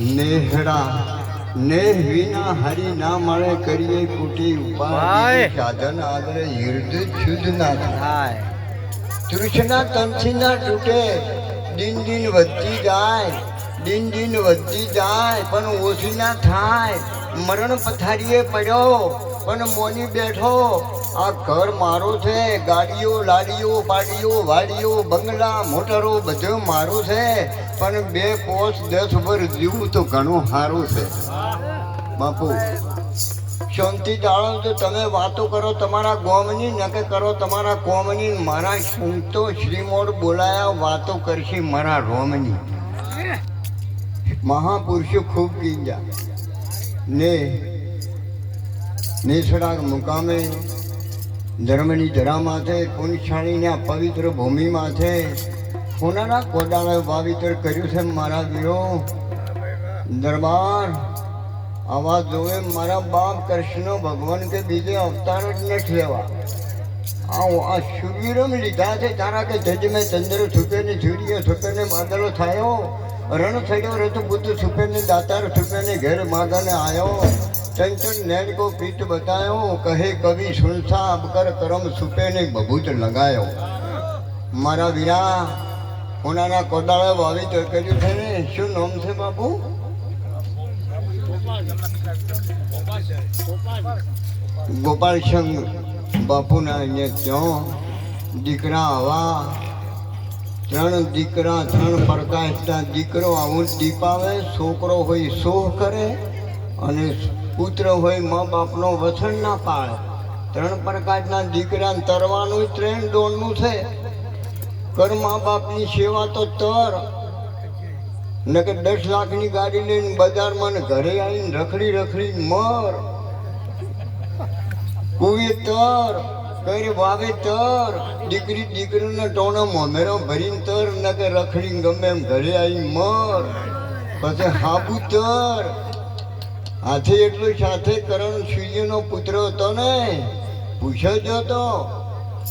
નેહડા નેહ વિના હરી ના મળે કરીએ કુટી ઉપાય સાધન આદરે યુદ્ધ શુદ્ધ ના થાય તૃષ્ણા તનથી ના તૂટે દિન દિન વધતી જાય દિન દિન વધતી જાય પણ ઓછી ના થાય. મરણ પથારીએ પડ્યો પણ મોની બેઠો. આ ઘર મારો છે, ગાડીઓ લાડીઓ પાડીઓ વાડીઓ, બંગલા, મોટરો બધું મારું છે. પણ બે પોસ દસ વર જીવું તો ઘણું સારું છે. બાપુ, શાંતિ જાણો તો તમે વાતો કરો તમારા ગોમની નકે કરો તમારા કોમની મારા સંતો શ્રીમોડ બોલાયા વાતો કરશે મારા રોમની. મહાપુરુષો ખૂબ ગીજા ને નેસડા મુકામે, ધર્મની ધરા માથે પુણ્યશાળીના પવિત્ર ભૂમિ માથે કોનાના કોડાળે વાવિતર કર્યું છે મારા વીરો. દરબાર, આવા જોવે મારા બાપ કૃષ્ણ ભગવાન કે બીજે અવતાર જ નથી લેવા આ આ શિવિરમ લીધા છે, તારા કે જજ મેં ચંદ્ર છૂપે ને સૂર્ય છૂપે ને બાદલો થયો, રણ થયો રથ બુદ્ધ છૂપે ને દાતાર છૂપે ને ઘેર માગને આયો. ચંચળ નૈન કો પીઠ બતાયો, કહે કવિ સુનસા અબકર કરમ સુપે ને બભૂત લગાયો. મારા વીરા કોનાના કોદાળે વાવી કર્યું છે ને? શું નામ છે બાપુ? ગોપાલસંગ બાપુના અહીંયા ત્યાં દીકરા આવા, ત્રણ દીકરા ત્રણ પ્રકાશના દીકરો આવું દીપાવે છોકરો હોય સોહ કરે અને પુત્ર હોય, મા બાપનો વસણ ના પાળે. ત્રણ પ્રકારના દીકરાને તરવાનું ત્રણ દોડનું છે. કર મા બાપની સેવા તો તર. નકર દસ લાખની ગાડી લઈને બજારમાં ને ઘરે આવીને રખડી રખડી મર. કુવે તર કઈ વાવે તર. દીકરી દીકરીને ટોણો મોમેરો ભરીને તર નકે રખડીને ગમે એમ ઘરે આવી મર. પછી હાબુ તર. હાથે એટલું સાથે કરણ સૂર્યનો પુત્ર હતો ને પૂછ્યો જો તો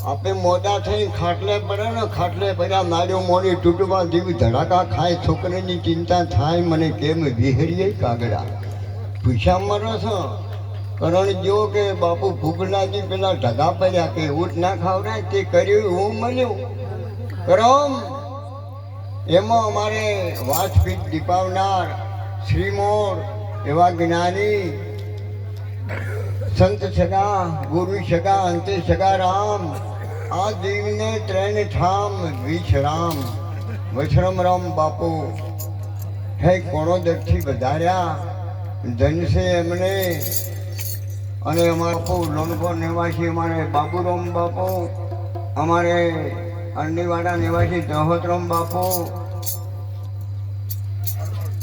આપણે મોટા થઈને ખાટલે પડે ને, ખાટલે પડ્યા માર્યો મોડી તૂટવા જેવી ધડાકા ખાય, છોકરીની ચિંતા થાય, મને કેમ વિહરીએ કાગડા? પૂછ્યા મરો છો? કરણ જો કે બાપુ ભૂખલાજી પેલા ઢગા પડ્યા કે ઊંટ ના ખાવડાય તે કર્યું હું મળ્યું કરમ એમાં અમારે વાસપીઠ દીપાવનાર, શ્રીમોર એવા જ્ઞાની સંત સગા, ગુરુ સગા, અંતે સગા રામ, આ દેવને ત્રણ ઠામ વિશ્રામ. વશરમ રામ બાપુ, હે કોણોદરથી વધાર્યા, ધનસે એમને અને અમારા બાપુ લોનપોર નિવાસી, અમારે બાબુરામ બાપુ, અમારે અંડીવાડા નિવાસી દહોતરામ બાપુ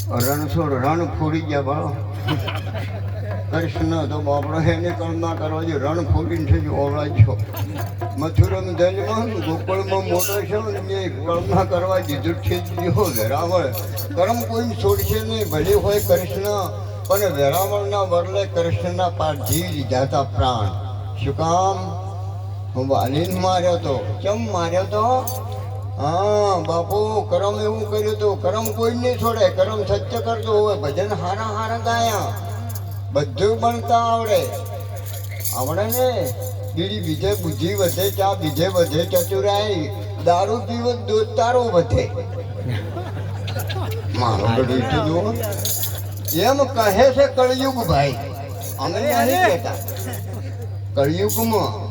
રણછોડ રણ ફૂરી ગયા ભાવ કૃષ્ણ તો બાપડો એને કલ્પના કરવા જોઈએ રણ ફૂટીને થઈ ઓવળા છો. મથુરમ જલમાં ગોકળમાં મોટો છે ને કલ્પના કરવા દીધું છે જ વેરાવળ. કરમ કોઈ છોડશે નહીં, ભલે હોય કૃષ્ણ, પણ વેરાવળના વરલે કૃષ્ણના પાર જીવ લીધા હતા પ્રાણ. શું કામ? હું વાલીન માર્યો તો. કેમ માર્યો તો? હા બાપુ કરમ એવું કર્યું તો કરમ કોઈ નહીં છોડે કરમ સત્ય કરતો હોય ભજન હારા હારા ગાયા. બધું બનતા આવડે. આવડે ને? બીડી બીજે બુદ્ધિ વધે ચા બીજે વધે ચતુરાઈ. દારૂ પીવો દૂધ તારો વધે. મારો ગઢું જુઓ. એમ કહે છે કળયુગ ભાઈ અમે નહીં કહેતા. કળયુગમાં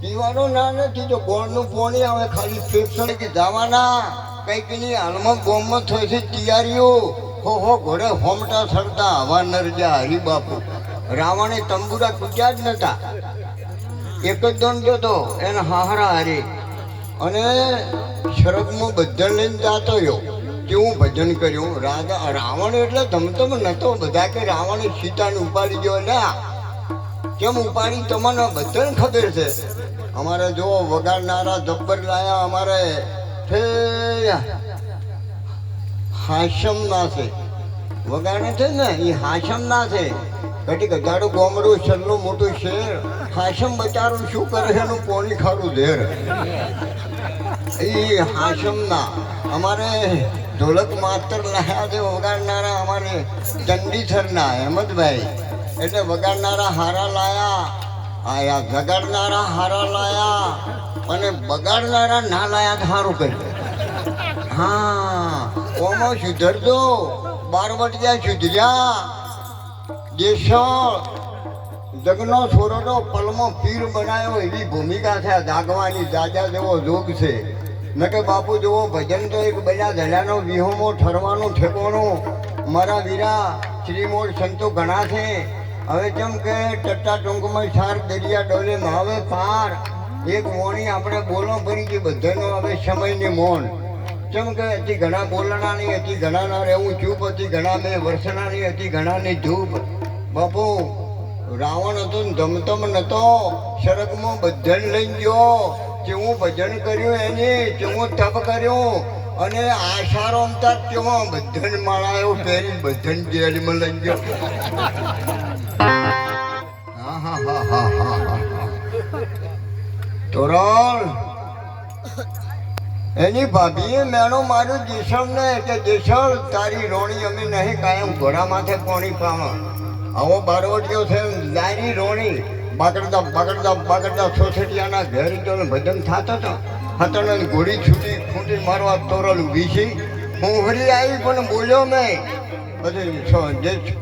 પીવાનો ના નથી, જો ગોળનું પોણી આવે, ખાલી ફેફસણ કે જવાના. કંઈકની હાલમાં ગોમમાં થઈ છે તૈયારીઓ હો હો, ઘોડે હોમટા સરતા હવા નરજા, હરિબાપુ. રાવણે તંબુરા તૂટ્યા જ નતા. એક જ દંડ જોતો એને હાહરા હારી. અને શરદમાં બધા લઈને જાતો રહ્યો. કેવું ભજન કર્યું? રાજા, રાવણ એટલે ધમધમ નતો બધા કે રાવણે સીતાને ઉપાડી ગયો. ના કેમ ઉપાડી? તમને બધાને ખબર છે. અમારે જો વગાડનારા જબ્બર લાયા અમારે હાશમ ના છે. વગાડે છે ને એ હાશમ ના છે. ઘટી ગજાડું ગોમડું છેલ્લું મોટું શેર. હાશમ બચારું શું કરે છે એનું પોણી ખાડું ઝેર એ હાશમ ના. અમારે ઢોલક માત્ર લાયા છે વગાડનારા અમારે ચંડીસરના અહેમદભાઈ એટલે વગાડનારા હારા લાયા. આયા જગાડનારા હારા લાયા અને બગાડનારા ના લાયા સારું કર્યું હા, ઓમો સુધરજો, બારવટિયા સુધર્યા. દેશળ, જગનો છોરોનો પલમો પીર બનાવ્યો એવી ભૂમિકા છે જાગવાની દાદા જેવો જોગ છે. ન કે બાપુ જેવો ભજન તો એક બધા ધડાનો વિહોમો ઠરવાનું ઠેકોણું. મારા વીરા, શ્રીમોળ સંતો ઘણા છે. હવે જેમ કે ટટ્ટા ટૂંકમાં સાર દરિયા ડોલે માવે પાર. એક મોણી આપણે બોલો ભરી ગઈ, બધાનો હવે સમયની મોન જેમ કે હતી ઘણા બોલણાની હતી ઘણાના રહેવું ચૂપ હતી ઘણા મેં વર્ષણાની હતી ઘણાની ધૂપ. બાપુ, રાવણ હતો ને ધમધમ નતો, શરગમાં બધાને લઈ ગયો. જે હું ભજન કર્યું એને હું તપ કર્યું અને આશારો અમતા ત્યાં બધાને માળાયો પહેરી બધાને જેલમાં લઈ ગયો. તોરણ, એની ભાભીએ મેણો માર્યું ને, કે જેસલ તારી રોણી અમે નહીં, કાયમ ઘોડા માથે પોણી પાવા આવો બારવટીયો છે, લારી રોણી. બગડતા બગડતા બગડતા સોસેટિયાના ઘેર તો ભજન થતો હતો હતણ ઘોડી છૂટી ખૂંટી મારવા તોરલ વીસી હું હરી આવી પણ બોલ્યો મેં સો- જે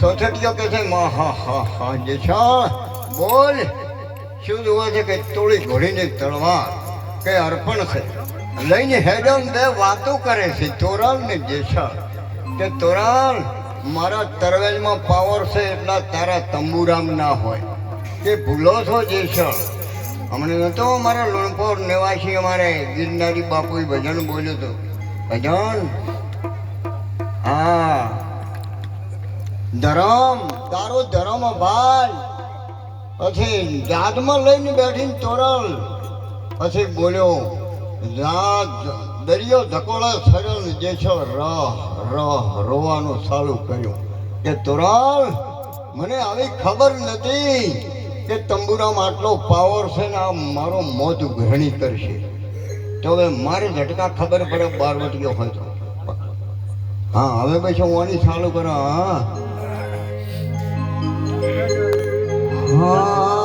સોસઠિયો કે છે. હા હા હા હા છ. બોલ. શું જોવે છે કે તોડી ઘોડીને તળવા કે અર્પણ છે? લઈને હેડમ બે વાતો કરે છે. તોરણ ને છ. કે તોરણ મારા તરવેલમાં પાવર છે. એટલા તારા તંબુરામ ના હોય. કે ભૂલો છો જેસર અમને નહોતો અમારા લણપોર નિવાસી અમારે ગિરનારી બાપુએ ભજન બોલ્યું હતું. ભજન? હા. ધરમ, તારો ધરમ ભાલ પછી જાતમાં લઈને બેઠીને તોરલ. પછી બોલ્યો રાત દરિયો ધકોળા સરળ જે છો રહ રહ, રોવાનું ચાલુ કર્યું. કે તોરલ? મને આવી ખબર નથી. કે તંબુરામાં આટલો પાવર છે ને, આ મારો મોજ ઘરણી કરશે. તો હવે મારે ઝટકા ખબર પડે બારવટીયો હોય તો. હા, હવે પછી હું આની ચાલુ કરો, હા. હા.